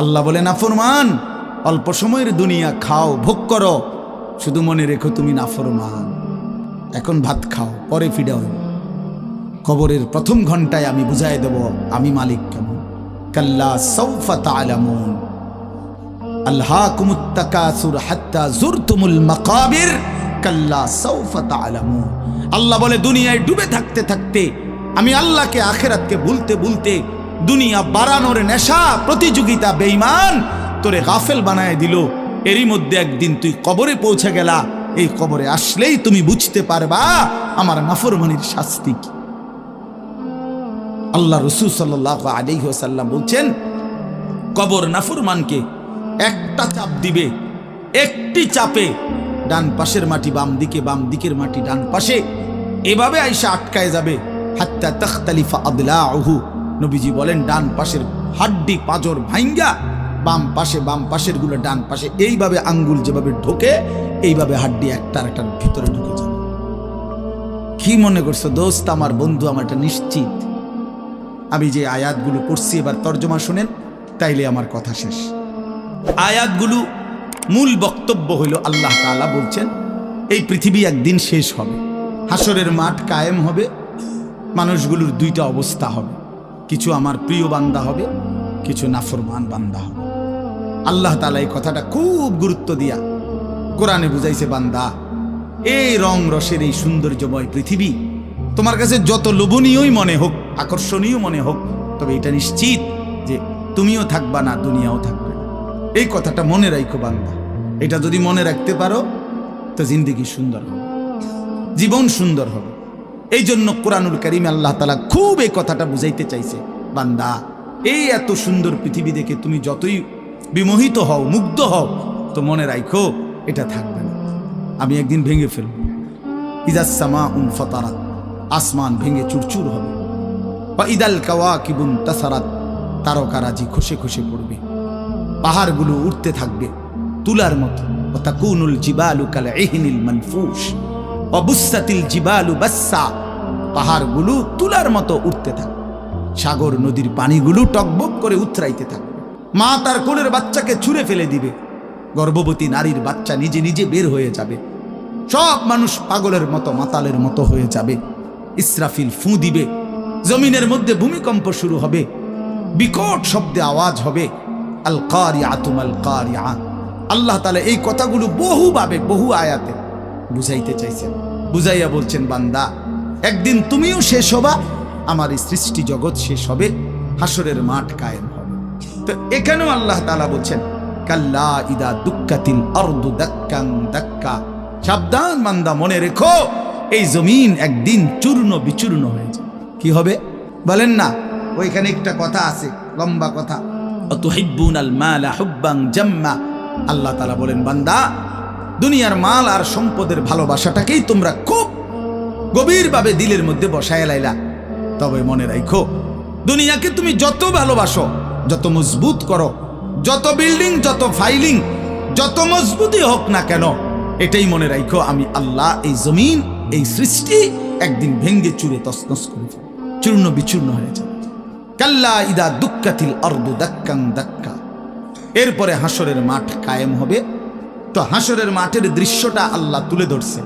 আল্লাহ বলে, নাফরমান, অল্প সময়ের দুনিয়া খাও, ভোগ করো। শুধু মনে রেখো তুমি নাফরমান। এখন ভাত খাও, পরে ফিডাও। কবরের প্রথম ঘন্টায় আমি বুঝাই দেব, আমি মালিক কেমন। কাল্লা সৌফা তালামুন আল্লাহ কুমুত্তাকাসুর হাত্তা জুরতুমুল মাকাবির। কাল্লা সৌফা তালামুন আল্লাহ বলে, দুনিয়ায় ডুবে থাকতে থাকতে আমি আল্লাহকে, আখেরাতকে ভুলতে ভুলতে দুনিয়া বাড়ানোর নেশা, প্রতিযোগিতা, বেঈমান তোরে গাফেল বানায় দিল। এরই মধ্যে একদিন তুই কবরে পৌঁছে গেলা। এই কবরে আসলেই তুমি বুঝতে পারবা আমার নাফরমানির শাস্তি কি। আল্লাহ রসুল সাল্লাহ আলিহাসাল্লাম বলছেন, কবর নাফরমানকে একটা চাপ দিবে, একটি চাপে ডান পাশের মাটি বাম দিকে, বাম দিকের মাটি ডান পাশে। এভাবে আইসা আটকায় যাবে। হাত্তা তখতালিফা আদলা আহু নবীজি বলেন, ডান পাশের হাড্ডি পাজর ভাইঙ্গা, বাম পাশে, বাম পাশেরগুলো ডান পাশে। এইভাবে আঙ্গুল যেভাবে ঢোকে, এইভাবে হাড্ডি একটার একটার ভিতরে ঢুকে যাবে কি মনে করছ দোস্ত, আমার বন্ধু আমার এটা নিশ্চিত? আমি যে আয়াতগুলো পড়ছি, এবার তর্জমা শোনেন, তাইলে আমার কথা শেষ। আয়াতগুলো মূল বক্তব্য হইল, আল্লাহ তাআলা বলছেন, এই পৃথিবী একদিন শেষ হবে। হাসরের মাঠ কায়েম হবে, মানুষগুলোর দুইটা অবস্থা হবে। কিছু আমার প্রিয় বান্দা হবে, কিছু নাফরমান বান্দা হবে। আল্লাহ তালা এই কথাটা খুব গুরুত্ব দিয়া কোরআনে বুঝাইছে, বান্দা, এই রং রসের এই সৌন্দর্যময় পৃথিবী তোমার কাছে যত লোভনীয়ই মনে হোক, আকর্ষণীয় মনে হোক, তবে এটা নিশ্চিত যে তুমিও থাকবা না, দুনিয়াও থাকবে এই কথাটা মনে রাখো বান্দা। এটা যদি মনে রাখতে পারো, তো জিন্দিগি সুন্দর হবে। জীবন সুন্দর হবে। এই জন্য কোরআনুল করিম আল্লাহ তালা খুব এই কথাটা বুঝাইতে চাইছে, বান্দা, এই এত সুন্দর পৃথিবী দেখে তুমি যতই বিমোহিত হও, মুগ্ধ হও, তো মনে রাখো এটা থাকবে না। আমি একদিন ভেঙে ফেলব। ইদাসমা উন ফতারাত, আসমান ভেঙে চুরচুর হবে। বা ইদাল কাওয়া কিবুন তাসারাত তারকারাজি খসে খসে পড়বে। পাহাড়গুলো উঠতে থাকবে তুলার মতো। ও তাকুনুল জিবালু কাল এহিনিল মানফুস অবুসাতিল জিবালু বাসা। পাহাড়গুলো তুলার মতো উঠতে থাকবে সাগর নদীর পানিগুলো টকবক করে উথরাইতে থাকবে মা তার কোলের বাচ্চাকে ছুঁড়ে ফেলে দিবে। গর্ভবতী নারীর বাচ্চা নিজে নিজে বের হয়ে যাবে। সব মানুষ পাগলের মতো, মাতালের মতো হয়ে যাবে। ইসরাফিল ফু দিবে। জমিনের মধ্যে ভূমিকম্প শুরু হবে। বিকট শব্দে আওয়াজ হবে। আল কারিয়া তুমাল কারিয়া আল্লাহ তালা এই কথাগুলো বহুভাবে, বহু আয়াতে বুঝাইতে চাইছেন। বুঝাইয়া বলছেন, বান্দা, একদিন তুমিও শেষ হবা, আমার এই সৃষ্টি জগৎ শেষ হবে, হাসরের মাঠ কায়েম হবে। তো এখানেও আল্লাহ তালা বলছেন, কাল্লা ইদা দুক্কাতিল অর্দু দাক্কাং দাক্কা। সাবধান মান্দা মনে রেখো, এই জমিন একদিন চূর্ণ বিচূর্ণ হয়ে যায় কি হবে? বলেন না, ওইখানে একটা কথা আছে, লম্বা কথা। অতুহিব্বুন আল মালা হুব্বাং জাম্মা? আল্লাহ তালা বলেন, বান্দা দুনিয়ার মাল আর সম্পদের ভালোবাসাটাকেই তোমরা খুব গভীরভাবে দিলের মধ্যে বসায় লাইলা। তবে মনে রাখো দুনিয়াকে তুমি যত ভালোবাসো, যত মজবুত করো, যত বিল্ডিং যত ফাইলিং যত মজবুতই হোক না কেন, এটাই মনে রাখো আমি আল্লাহ এই জমিন, এই সৃষ্টি একদিন ভেঙ্গে চুরে তসনস করে চূর্ণ বিচূর্ণ হয়ে যাবে। কাল্লা ইদা দুক্কাতিল অর্দু দাক্কাং দাক্কা। এরপরে হাসরের মাঠ কায়েম হবে তো হাসরের মাঠের দৃশ্যটা আল্লাহ তুলে ধরছে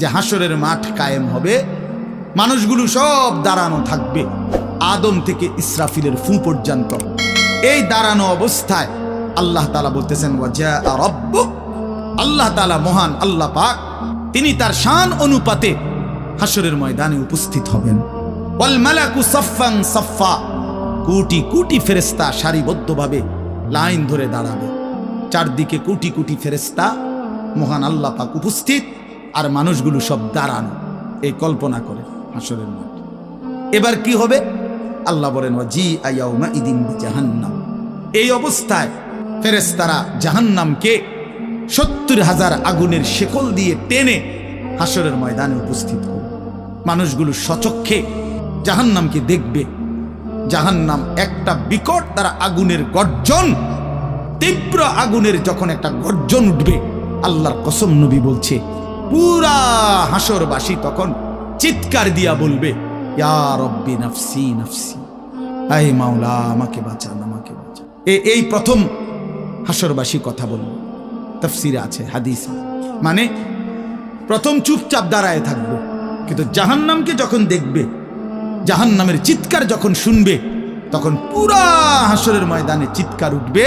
যে হাসরের মাঠ কায়েম হবে, মানুষগুলো সব দাঁড়ানো থাকবে আদম থেকে ইসরাফিলের ফু পর্যন্ত। এই দাঁড়ানো অবস্থায় আল্লাহ তালা বলতেছেন আল্লাহ তালা মহান আল্লাহ পাক, তিনি তার শান অনুপাতে হাসরের ময়দানে উপস্থিত হবেন। কোটি কোটি ফেরেস্তা সারিবদ্ধভাবে লাইন ধরে দাঁড়াবে। চারদিকে কোটি কোটি ফেরেস্তা মহান আল্লাহ পাক উপস্থিত, আর মানুষগুলো সব দাঁড়ানো। এই কল্পনা করে হাসরের মাঠ এবার কি হবে? আল্লাহ বলেন জি আয়াউমা ইদিন জাহান্নাম এই অবস্থায় ফেরেস্তারা জাহান্নামকে সত্তর হাজার আগুনের শেকল দিয়ে টেনে হাসরের ময়দানে উপস্থিত করবে মানুষগুলো সচক্ষে জাহান্নামকে দেখবে। জাহান্নাম একটা বিকট তারা আগুনের গর্জন তীব্র আগুনের যখন একটা গর্জন উঠবে, আল্লাহর কসম নবী বলছে, পুরা হাসরবাসী তখন চিৎকার দিয়া বলবে নাফসি নাফসি মাওলা, আমাকে বাঁচান আমাকে বাঁচান। এই প্রথম হাসরবাসী কথা বলল তফসিরে আছে, হাদিস মানে প্রথম চুপচাপ দাঁড়ায় থাকব, কিন্তু জাহান্নামকে যখন দেখবে, জাহান্নামের চিৎকার যখন শুনবে, তখন পুরা হাসরের ময়দানে চিৎকার উঠবে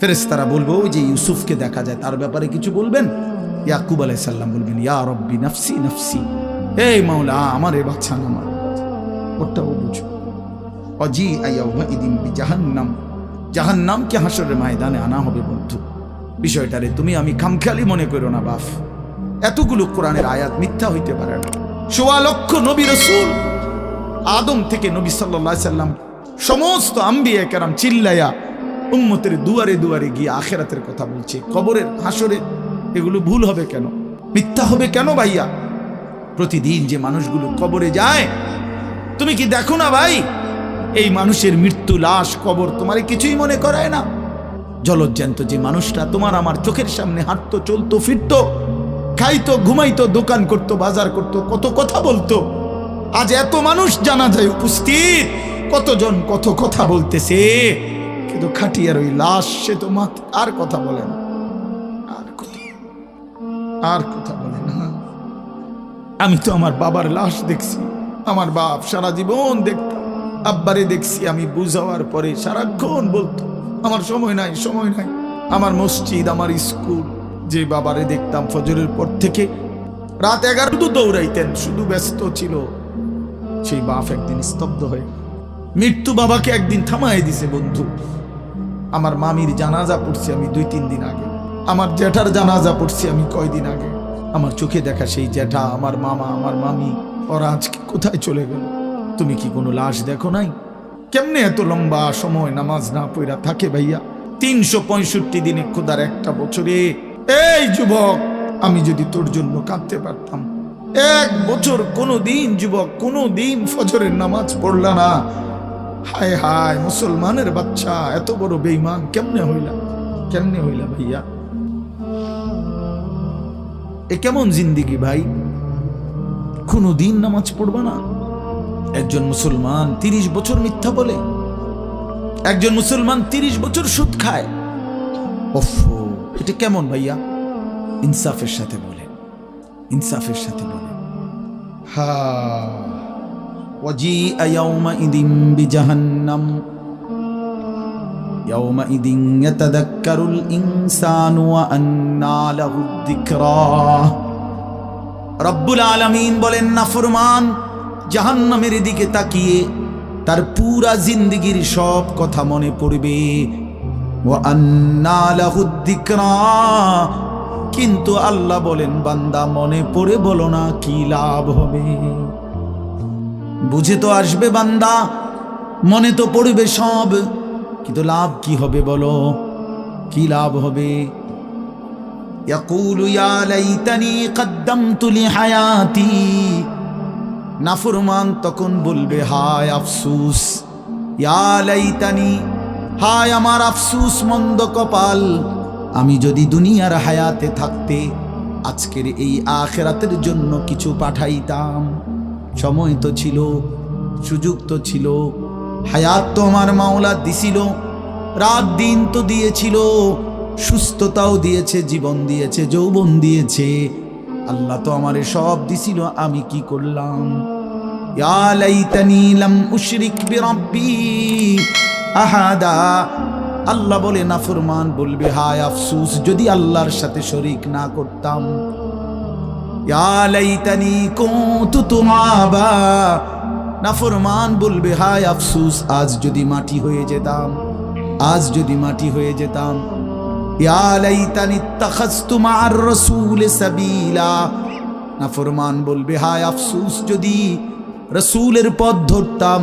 ফেরেস্তারা বলব, ওই যে ইউসুফকে দেখা যায়, তার ব্যাপারে কিছু বলবেন? ইয়াকুব আলাইসাল্লাম বলবেন, ইয়া রব্বি নাফসি, নফসি। এই মাওলা, আমার এ বাচ্চা আমার ওটাও বুঝো। অজি আইয়াউমা ইদিন বি জাহান্নাম জাহান্নামকে হাসরের ময়দানে আনা হবে বন্ধু। বিষয়টারে তুমি আমি খামখেয়ালি মনে করো না, বাফ। এতগুলো কোরআনের আয়াত মিথ্যা হইতে পারে না। সোয়া লক্ষ নবী রসুল আদম থেকে নবী সাল্লাহ সাল্লাম সমস্ত আম্বিয়া কেরাম চিল্লাইয়া উম্মতের দুয়ারে দুয়ারে গিয়ে আখেরাতের কথা বলছে। কবরের হাসরে এগুলো ভুল হবে কেন? মিথ্যা হবে কেন ভাইয়া? প্রতিদিন যে মানুষগুলো কবরে যায়, তুমি কি দেখো না ভাই? এই মানুষের মৃত্যু, লাশ, কবর তোমার কিছুই মনে করায় না। জলজ্জান্ত যে মানুষটা, তোমার আমার চোখের সামনে হাঁটতো, চলতো, ফিরতো, খাইতো, ঘুমাইতো, দোকান করতো, বাজার করতো, কত কথা বলতো। আজ এত মানুষ জানা যায় উপস্থিত, কতজন কত কথা বলতেছে। কিন্তু খাটিয়ার ওই লাশ সে তো মাত আর কথা বলে না। আর কথা আর কথা বলে না। আমি তো আমার বাবার লাশ দেখছি। আমার বাপ সারা জীবন দেখতাম আব্বারে দেখছি আমি বুঝাওয়ার পরে সারাক্ষণ বলতো, আমার সময় নাই সময় নাই। আমার মসজিদ, আমার স্কুল, যে বাবারে দেখতাম ফজরের পর থেকে রাত এগারো শুধু দৌড়াইতেন, শুধু ব্যস্ত ছিল। সেই বাপ একদিন স্তব্ধ হয়ে, মৃত্যু বাবাকে একদিন থামাই দিছে বন্ধু। আমার মামির জানাজা পড়ছি আমি দুই, তিন দিন আগে। আমার জ্যাঠার জানাজা পড়ছি আমি কয়দিন আগে। আমার চোখে দেখা সেই জ্যাঠা আমার মামা, আমার মামি, ওরা আজকে কোথায় চলে গেল? তুমি কি কোনো লাশ দেখো নাই? কেমনে এত লম্বা সময় নামাজ না পড়া থাকে ভাইয়া? তিনশো পঁয়ষট্টি দিনে খোদার একটা বছরে। এই যুবক, আমি যদি তোর জন্য কাঁদতে পারতাম। এক বছর কোনো দিন যুবক, কোনো দিন ফজরের নামাজ পড়লা না। হায় হায়, মুসলমানের বাচ্চা, এত বড় বেইমান কেমনে হইলা? কেমনে হইলা ভাইয়া? এ কেমন জিন্দিগি ভাই? কোনো দিন নামাজ পড়বা না? একজন মুসলমান তিরিশ বছর মিথ্যা বলে, একজন মুসলমান তিরিশ বছর সুদ খায়। ওফ, এটা কেমন ভাইয়া? ইনসাফের সাথে বলে, ইনসাফের সাথে বলে। হা وجيء يومئذ بجهنم يومئذ يتذكر الإنسان وأنى له الذكرى রব্বুল আলমিন বলেন না ফরমান জাহান্নামের দিকে তাকিয়ে তার পুরা জিন্দিগির সব কথা মনে পড়বে ও আন্না লাহুদ যিকরা। কিন্তু আল্লাহ বলেন বান্দা মনে পড়ে বলো না কি লাভ হবে বুঝে তো আসবে বান্দা, মনে তো পড়বে সব। কিন্তু লাভ কি হবে বলো? কি লাভ হবে? নাফুরমান তখন বলবে, হায় আফসুস ইয়ালাইতানি হায় আমার আফসুস মন্দ কপাল। আমি যদি দুনিয়ার হায়াতে থাকতে, আজকের এই আখেরাতের জন্য কিছু পাঠাইতাম। সময় তো ছিল সুযোগ তো ছিল, হায়াত তো আমার মাওলা দিছিল, রাত দিন তো দিয়েছিল, সুস্থতাও দিয়েছে, জীবন দিয়েছে, যৌবন দিয়েছে। আল্লাহ তো আমারে সব দিছিল, আমি কি করলাম? আল্লাহ বলে, নাফরমান বলবে, হায় আফসুস, যদি আল্লাহর সাথে শরিক না করতাম নাফরমান বলবে, হায় আফসুস, আজ যদি মাটি হয়ে যেতাম, আজ যদি মাটি হয়ে যেতাম। নাফরমান বলবে, হায় আফসুস, যদি রসুলের পথ ধরতাম।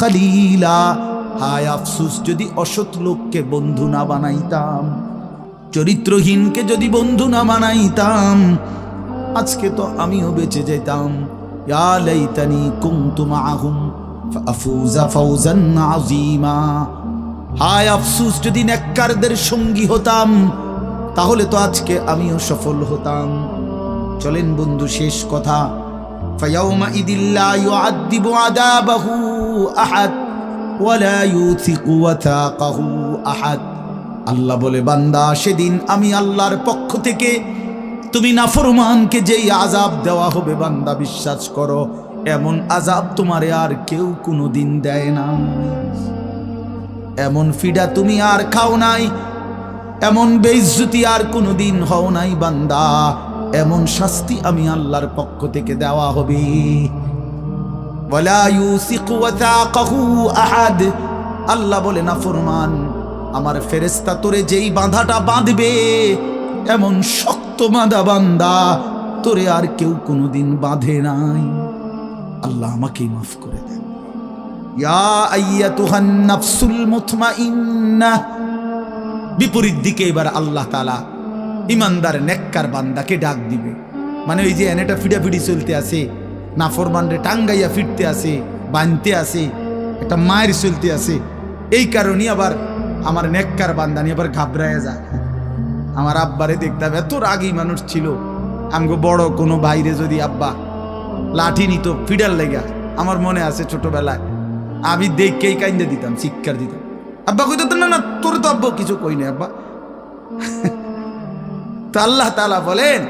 খলিলা। হায় আফসুস, যদি অসৎ লোককে বন্ধু না বানাইতাম। চরিত্রহীনকে যদি বন্ধু না মানাইতাম আজকে তো আমিও বেঁচে যেতাম। ইয়ালাইতানি কুনতু মাআহুম ফাফুজা ফাউজান আযীমা। হায় আফসুস, যদি নেককারদের সঙ্গী হতাম, তাহলে তো আজকে আমিও সফল হতাম। চলেন বন্ধু, শেষ কথা। ফায়াউমা ইদিল্লা ইউআদ্দিবু আদাবাহু আহাদ ওয়ালা ইউথিকু ওয়াথাকাহু আহাদ। আল্লাহ বলে, বান্দা, সেদিন আমি আল্লাহর পক্ষ থেকে তুমি নাফরমানকে যেই আজাব দেওয়া হবে, বান্দা, বিশ্বাস করো, এমন আজাব তোমারে আর কেউ কোনো দিন দেয় না। এমন ফিডা তুমি আর খাও নাই, এমন বেইজ্জতি আর কোনো দিন হও নাই, বান্দা, এমন শাস্তি আমি আল্লাহর পক্ষ থেকে দেওয়া হবে। আল্লাহ বলে না ফরমান আমার ফেরেস্তা তোরে যেই বাঁধাটা বাঁধবে, এমন শক্ত বাঁধা বান্দা তোরে আর কেউ কোনোদিন বাঁধে নাই। আল্লাহ আমাকেই মাফ করে দেন। বিপরীত দিকে এবার আল্লাহ তালা ইমানদার নেককার বান্দাকে ডাক দিবে। মানে ওই যে এনেটা ফিডাফিডি চলতে আছে, নাফরমানরে টাঙ্গাইয়া ফিরতে আছে, বানতে আছে, একটা মায়ের চলতে আছে। এই কারণে আবার আমার নেককার বান্দানি আবার ঘাবড়ায় যায়। আমার আব্বারে দেখতাম এত রাগী মানুষ ছিল। আমগো বড় কোনো বাইরে যদি আব্বা লাঠি নিত, ফিডার লেগা, আমার মনে আছে ছোটবেলায়। আমি দেখকেই কাইন্দে দিতাম শিক্ষার দিতাম। আব্বা কইতো, না না, তোর তো আব্বা কিছু কই না আব্বা। তো আল্লাহ তালা বলেন,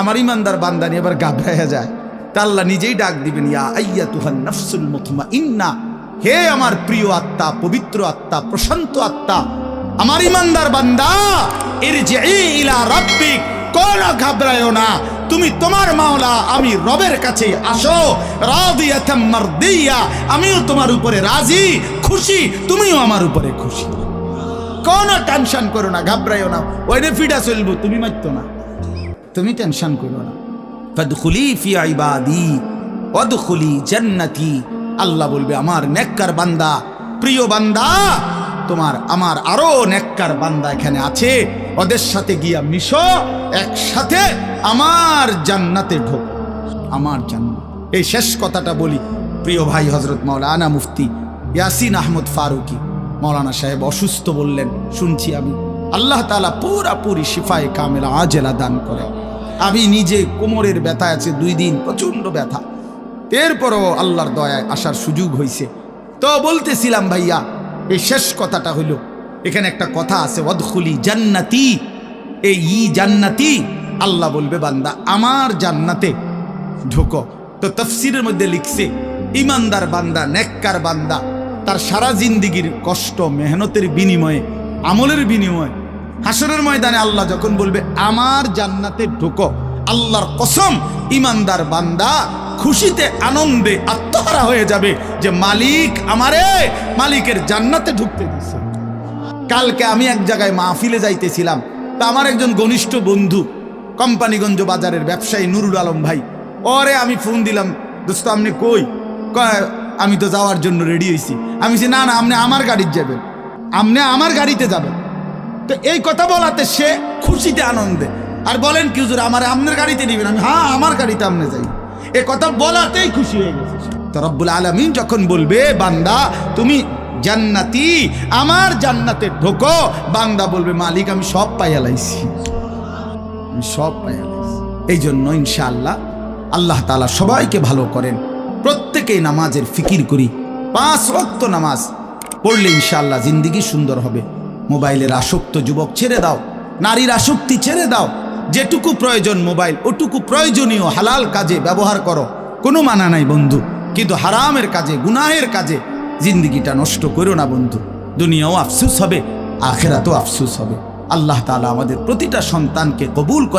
আমার ইমানদার বান্দানি আবার গাবড়াইয়া যায়। তা আল্লাহ নিজেই ডাক দিবেন, ইয়া আইয়া তুহান নফসুল মুতমা ইন্না হে আমার প্রিয় আত্মা, পবিত্র আত্মা, প্রশান্ত আত্মা, আমার ইমানদার বান্দা এর যে ইলা রাব্বিক, কোন ঘাবড়ায়ও না। তুমি তোমার মাওলা, আমি রবের কাছে আসো মারদিয়া, আমিও তোমার উপরে রাজি, খুশি, তুমিও আমার উপরে খুশি। কোনো টেনশন করো না ঘাবড়াইও না। ওইটা ফিডা চলবো, তুমি মারতো না। তুমি টেনশন করো না। ফাদখুলি ফি ইবাদি, ওয়াদখুলি জান্নাতি। আল্লাহ বলবে, আমার নেককার বান্দা, প্রিয় বান্দা, তোমার আমার আরও নেককার বান্দা এখানে আছে। ওদের সাথে গিয়া মিশো, একসাথে আমার জান্নাতে ঢোক। আমার জান্নাত। এই শেষ কথাটা বলি, প্রিয় ভাই হজরত মাওলানা মুফতি ইয়াসিন আহমদ ফারুকি মৌলানা সাহেব অসুস্থ বললেন, শুনছি আমি, আল্লাহ তালা পুরাপুরি শিফায় কামেলা আজেলা দান করে। আমি নিজে কোমরের ব্যথা আছে, দুই দিন প্রচণ্ড ব্যথা। এরপরও আল্লাহর দয়ায় আসার সুযোগ হয়েছে তো বলতেছিলাম ভাইয়া, এই শেষ কথাটা হইল, এখানে একটা কথা আছে অদখুলি জান্নাতি। এই ই জান্নাতি, আল্লাহ বলবে, বান্দা, আমার জান্নাতে ঢোকো। তো তফসিরের মধ্যে লিখছে, ইমানদার বান্দা, নেককার বান্দা, তার সারা জিন্দিগির কষ্ট, মেহনতের বিনিময়ে, আমলের বিনিময়ে, হাসরের ময়দানে আল্লাহ যখন বলবে, আমার জান্নাতে ঢোকো, আল্লাহর কসম, ইমানদার বান্দা খুশিতে আনন্দে আত্মহারা হয়ে যাবে যে মালিক আমারে মালিকের জান্নাতে ঢুকতে দিছে কালকে আমি এক জায়গায় মাহফিলে যাইতেছিলাম। তা আমার একজন ঘনিষ্ঠ বন্ধু কোম্পানিগঞ্জ বাজারের ব্যবসায়ী নুরুল আলম ভাই ওরে আমি ফোন দিলাম দোস্ত আপনি কই? আমি তো যাওয়ার জন্য রেডি হয়েছি আমি বলছি, না না আপনি আমার গাড়িতে যাবেন। আপনি আমার গাড়িতে যাবেন। তো এই কথা বলাতে সে খুশিতে আনন্দে আর বলেন কি হুজুর আমার আপনার গাড়িতে নিবেন? আমি হ্যাঁ আমার গাড়িতে আপনি যাই। এ কথা বলাতেই খুশি হয়ে গেছে সে। তো রব্বুল আলমিন যখন বলবে, বান্দা, তুমি জান্নাতি, আমার জান্নাতে ঢোকো, বান্দা বলবে, মালিক, আমি সব পাইয়া লাইছি। আমি সব পাইয়া লাইছি। এই জন্য ইনশাআল্লাহ আল্লাহ তালা সবাইকে ভালো করেন। প্রত্যেকেই নামাজের ফিকির করি। পাঁচ রক্ত নামাজ পড়লে ইনশাআল্লাহ জিন্দিগি সুন্দর হবে। মোবাইলের আসক্ত যুবক ছেড়ে দাও। নারীর আসক্তি ছেড়ে দাও। যেটুকু প্রয়োজন মোবাইল, ওটুকু প্রয়োজনীয় হালাল কাজে ব্যবহার করো। কোনো মানা নাই বন্ধু। কিন্তু হারামের কাজে, গুনাহের কাজে জিন্দিগিটা নষ্ট করো না বন্ধু। দুনিয়াও আফসুস হবে, আখেরাতেও আফসুস হবে। আল্লাহ তালা আমাদের প্রতিটা সন্তানকে কবুল করে